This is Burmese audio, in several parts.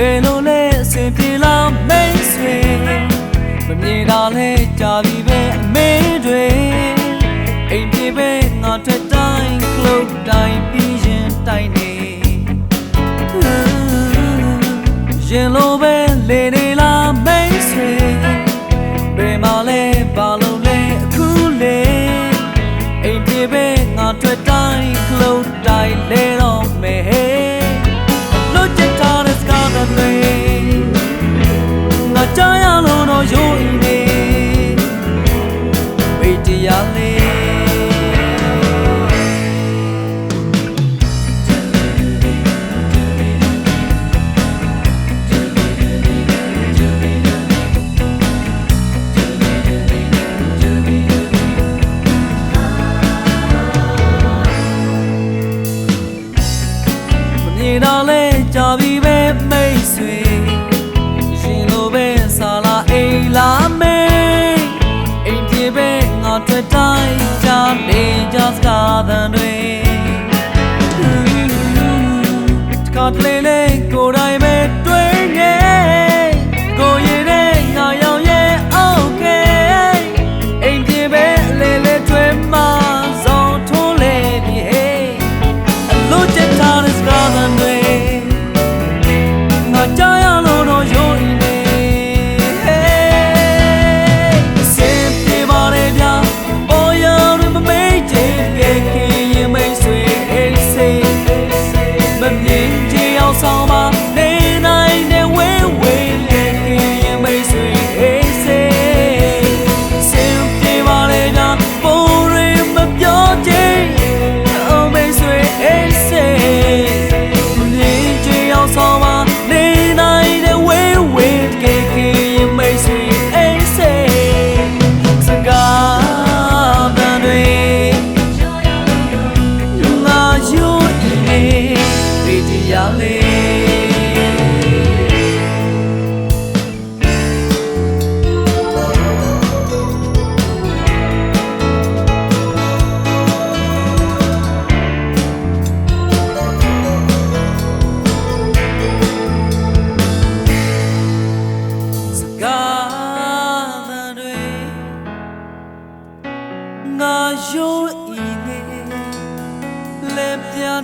ဘယ်လိုလဲအဆင်ပြေလားမိတ်ဆွေမမြင်တာလဲကြာပြီပဲအမေတွေအိမ်ပြေပဲငါထွက်တိုင်းကလုတ်တိုင်းပြီးရင်တိုင်းနေရင်လိုပဲလေနေလားမိတ်ဆွေဘယ်မှာလဲဘာလို့လဲအခုလေအိမ်ပြေပဲငါထွက်တိုင်းကလုတ်တိုင်းလဲတော့ Notre Dame.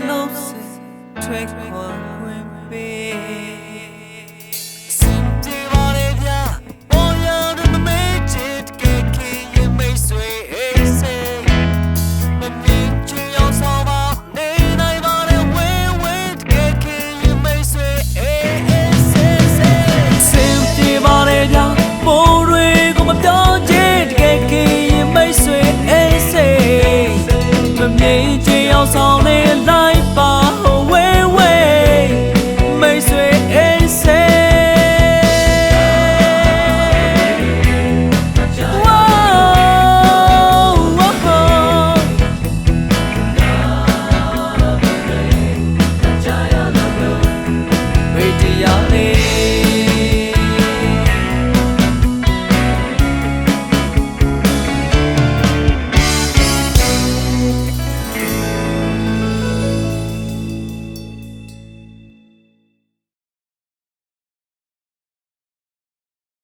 နှုတ်ဆက်ထွက်ခွာခွင့်ပေး明天要早点来。